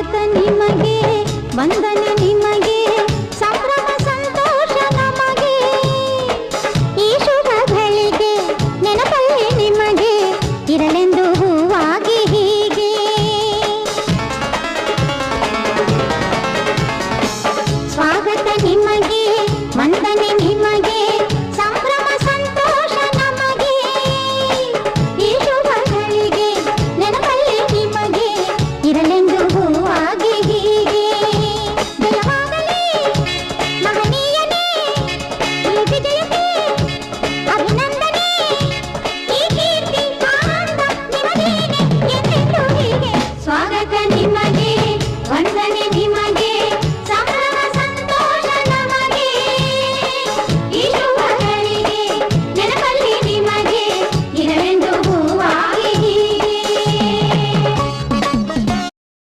ಭಾರತ ನಿಮಗೆ ವಂದನೆ ನಿಮಗೆ. ವಂದನೆ ನಿಮಗೆ